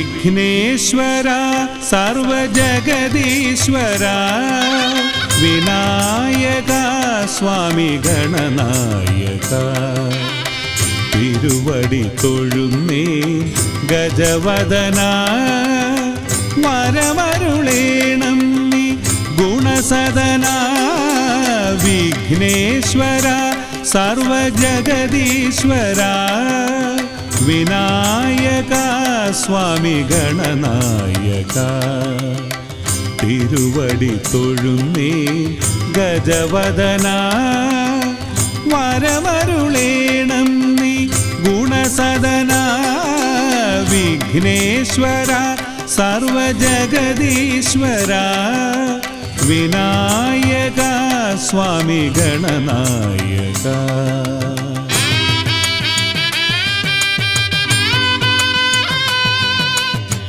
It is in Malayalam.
വിഘ്നേശ്വര സർവജഗദീശ്വര വിനായക സ്വാമി ഗണനായക. തിരുവടി തൊഴുന്നേ ഗജവദന വരമരുളേണം നീ ഗുണസദന. വിഘ്നേശ്വര സർവജഗദീശ്വര വിനായക സ്വാമി ഗണനായക. തിരുവടി തൊഴുന്നേ ഗജവദന. വരമരുളേണം നീ ഗുണസദന. വിഘ്നേശ്വര സർവജഗദീശ്വര. വിനായക സ്വാമി ഗണനായക.